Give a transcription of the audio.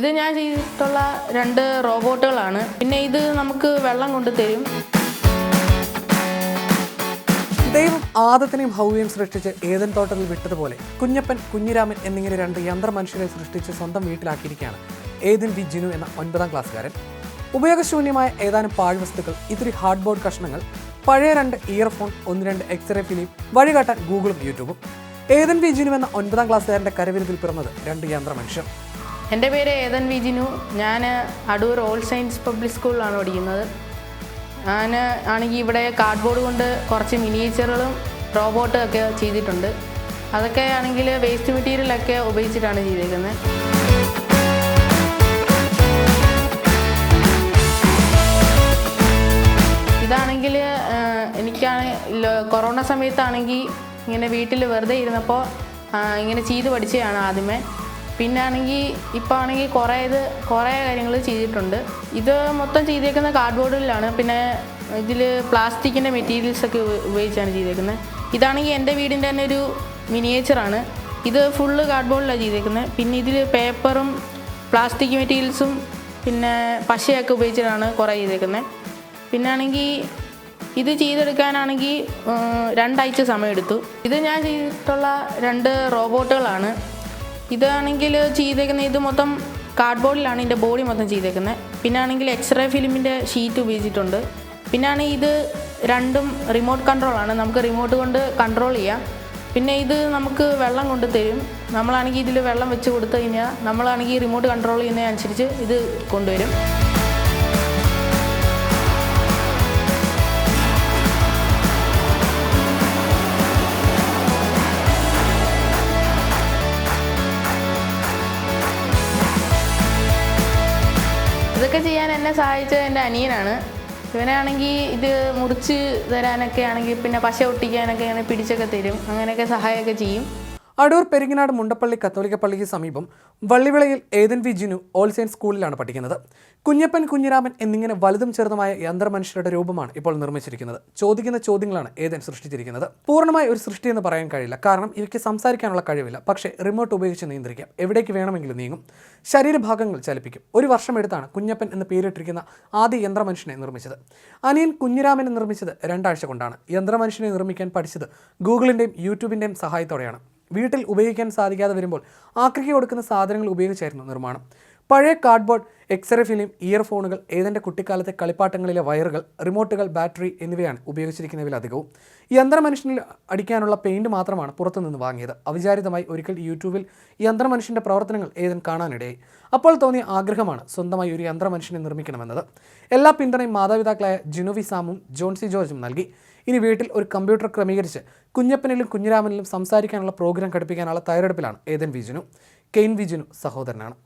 ഇത് ഞാൻ ചെയ്തിട്ടുള്ള രണ്ട് റോബോട്ടുകളാണ്. പിന്നെ ഇത് നമുക്ക് വെള്ളം കൊണ്ട് തരും. ദൈവം ആദത്തിനെയും ഹൗവയും സൃഷ്ടിച്ച് ഏതൻ തോട്ടത്തിൽ വിട്ടതുപോലെ കുഞ്ഞപ്പൻ കുഞ്ഞിരാമൻ എന്നിങ്ങനെ രണ്ട് യന്ത്രമനുഷ്യരെ സൃഷ്ടിച്ച് സ്വന്തം വീട്ടിലാക്കിയിരിക്കുകയാണ്. ഏതൻ വി ജിനു എന്ന ഒൻപതാം ക്ലാസ്സുകാരൻ. ഉപയോഗശൂന്യമായ ഏതാനും പാഴ്വസ്തുക്കൾ ഇത്തിരി ഹാർഡ് ബോർഡ് കഷ്ണങ്ങൾ പഴയ രണ്ട് ഇയർഫോൺ ഒന്ന് രണ്ട് എക്സ്റേ ഫിലിം വഴികാട്ടാൻ ഗൂഗിളും യൂട്യൂബും. ഏതൻ വി ജിനു എന്ന ഒൻപതാം ക്ലാസ്സുകാരന്റെ കരവിരുതിൽ പിറന്നത് രണ്ട് യന്ത്ര മനുഷ്യർ. എന്റെ പേര് ഏതൻ വിജിനു. ഞാൻ അടൂർ ഓൾ സയൻസ് പബ്ലിക് സ്കൂളിലാണ് പഠിക്കുന്നത്. ഞാൻ ആണെങ്കിൽ ഇവിടെ കാർഡ്ബോർഡ് കൊണ്ട് കുറച്ച് മിനിയേച്ചറുകളും റോബോട്ടും ഒക്കെ ചെയ്തിട്ടുണ്ട്. അതൊക്കെ ആണെങ്കിൽ വേസ്റ്റ് മെറ്റീരിയലൊക്കെ ഉപയോഗിച്ചിട്ടാണ് ചെയ്തേക്കുന്നത്. ഇതാണെങ്കിൽ എനിക്കാണ് കൊറോണ സമയത്താണെങ്കിൽ ഇങ്ങനെ വീട്ടിൽ വെറുതെ ഇരുന്നപ്പോൾ ഇങ്ങനെ ചെയ്ത് പഠിച്ചതാണ് ആദ്യമേ. പിന്നെ ആണെങ്കിൽ ഇപ്പോൾ ആണെങ്കിൽ കുറേ ഇത് കുറേ കാര്യങ്ങൾ ചെയ്തിട്ടുണ്ട്. ഇത് മൊത്തം ചെയ്തേക്കുന്ന കാർഡ്ബോർഡിലാണ്. പിന്നെ ഇതിൽ പ്ലാസ്റ്റിക്കിന്റെ മെറ്റീരിയൽസ് ഒക്കെ ഉപയോഗിച്ചാണ് ചെയ്തേക്കുന്നത് ഇതാണെങ്കിൽ എന്റെ വീടിന്റെ തന്നെ ഒരു മിനിയേച്ചറാണ്. ഇത് ഫുള്ള് കാർഡ്ബോർഡിലാണ് ചെയ്തേക്കുന്നത് പിന്നെ ഇതിൽ പേപ്പറും പ്ലാസ്റ്റിക് മെറ്റീരിയൽസും പിന്നെ പശയൊക്കെ ഉപയോഗിച്ചിട്ടാണ് കുറേ ചെയ്തേക്കുന്നത് പിന്നെ ആണെങ്കിൽ ഇത് ചെയ്തെടുക്കാനാണെങ്കിൽ രണ്ടാഴ്ച സമയമെടുത്തു. ഇത് ഞാൻ ചെയ്തിട്ടുള്ള രണ്ട് റോബോട്ടുകളാണ്. ഇതാണെങ്കിൽ ചെയ്തേക്കുന്നത് ഇത് മൊത്തം കാർഡ്ബോർഡിലാണ് ഇതിന്റെ ബോഡി മൊത്തം ചെയ്തേക്കുന്നത്. പിന്നെ ആണെങ്കിൽ എക്സ്റേ ഫിലിമിന്റെ ഷീറ്റ് ഉപയോഗിച്ചിട്ടുണ്ട്. പിന്നെ ആണെങ്കിൽ ഇത് രണ്ടും റിമോട്ട് കൺട്രോളാണ് നമുക്ക് റിമോട്ട് കൊണ്ട് കൺട്രോൾ ചെയ്യാം. പിന്നെ ഇത് നമുക്ക് വെള്ളം കൊണ്ട് തരും. നമ്മളാണെങ്കിൽ ഇതിൽ വെള്ളം വെച്ച് കൊടുത്തു കഴിഞ്ഞാൽ നമ്മളാണെങ്കിൽ റിമോട്ട് കൺട്രോൾ ചെയ്യുന്നതനുസരിച്ച് ഇത് കൊണ്ടുവരും. ഇതൊക്കെ ചെയ്യാൻ എന്നെ സഹായിച്ചത് എന്റെ അനിയനാണ്. ഇവനാണെങ്കിൽ ഇത് മുറിച്ച് തരാനൊക്കെ ആണെങ്കിൽ പിന്നെ പശ ഒട്ടിക്കാനൊക്കെ അങ്ങനെ പിടിച്ചൊക്കെ തരും. അങ്ങനെയൊക്കെ സഹായമൊക്കെ ചെയ്യും. അടൂർ പെരിങ്ങനാട് മുണ്ടപ്പള്ളി കത്തോലിക്ക പള്ളിക്ക് സമീപം വള്ളിവിളയിൽ Ethan V Jinu all science സ്കൂളിലാണ് പഠിക്കുന്നത്. കുഞ്ഞപ്പൻ കുഞ്ഞിരാമൻ എന്നിങ്ങനെ വലുതും ചെറുതുമായ യന്ത്രമനുഷ്യരുടെ രൂപമാണ് ഇപ്പോൾ നിർമ്മിച്ചിരിക്കുന്നത്. ചോദിക്കുന്ന ചോദ്യങ്ങളാണ് ഏതൻ സൃഷ്ടിച്ചിരിക്കുന്നത്. പൂർണമായ ഒരു സൃഷ്ടി എന്ന് പറയാൻ കഴിയില്ല. കാരണം ഇവയ്ക്ക് സംസാരിക്കാനുള്ള കഴിവില്ല. പക്ഷേ റിമോട്ട് ഉപയോഗിച്ച് നിയന്ത്രിക്കാം. എവിടേക്ക് വേണമെങ്കിലും നീങ്ങും. ശരീരഭാഗങ്ങൾ ചലിപ്പിക്കും. ഒരു വർഷമെടുത്താണ് കുഞ്ഞപ്പൻ എന്ന് പേരിട്ടിരിക്കുന്ന ആദ്യ യന്ത്രമനുഷ്യനെ നിർമ്മിച്ചത്. അനിയൻ കുഞ്ഞിരാമനെ നിർമ്മിച്ചത് രണ്ടാഴ്ച കൊണ്ടാണ്. യന്ത്രമനുഷ്യനെ നിർമ്മിക്കാൻ പഠിച്ചത് ഗൂഗിളിന്റെയും യൂട്യൂബിന്റെയും സഹായത്തോടെയാണ്. വീട്ടിൽ ഉപയോഗിക്കാൻ സാധിക്കാതെ വരുമ്പോൾ ആക്രിക്ക് കൊടുക്കുന്ന സാധനങ്ങൾ ഉപയോഗിച്ചായിരുന്നു നിർമ്മാണം. പഴയ കാർഡ്ബോർഡ് എക്സ്റേ ഫിലിം ഇയർഫോണുകൾ ഏതെന്റെ കുട്ടിക്കാലത്തെ കളിപ്പാട്ടങ്ങളിലെ വയറുകൾ റിമോട്ടുകൾ ബാറ്ററി എന്നിവയാണ് ഉപയോഗിച്ചിരിക്കുന്നതിലധികവും യന്ത്രമനുഷ്യനിൽ അടിക്കാനുള്ള പെയിന്റ് മാത്രമാണ് പുറത്തുനിന്ന് വാങ്ങിയത്. അവിചാരിതമായി ഒരിക്കൽ യൂട്യൂബിൽ യന്ത്രമനുഷ്യന്റെ പ്രവർത്തനങ്ങൾ ഏതൻ കാണാനിടയായി. അപ്പോൾ തോന്നിയ ആഗ്രഹമാണ് സ്വന്തമായി ഒരു യന്ത്രമനുഷ്യനെ നിർമ്മിക്കണമെന്നത്. എല്ലാ പിന്തുണയും മാതാപിതാക്കളായ ജിനുവി സാമും ജോൺസി ജോർജും നൽകി. ഇനി വീട്ടിൽ ഒരു കമ്പ്യൂട്ടർ ക്രമീകരിച്ച് കുഞ്ഞപ്പനിലും കുഞ്ഞിരാമനിലും സംസാരിക്കാനുള്ള പ്രോഗ്രാം ഘടിപ്പിക്കാനുള്ള തയ്യാറെടുപ്പിലാണ് ഏതൻ വിജുനു കെയിൻ വിജുനു സഹോദരനാണ്.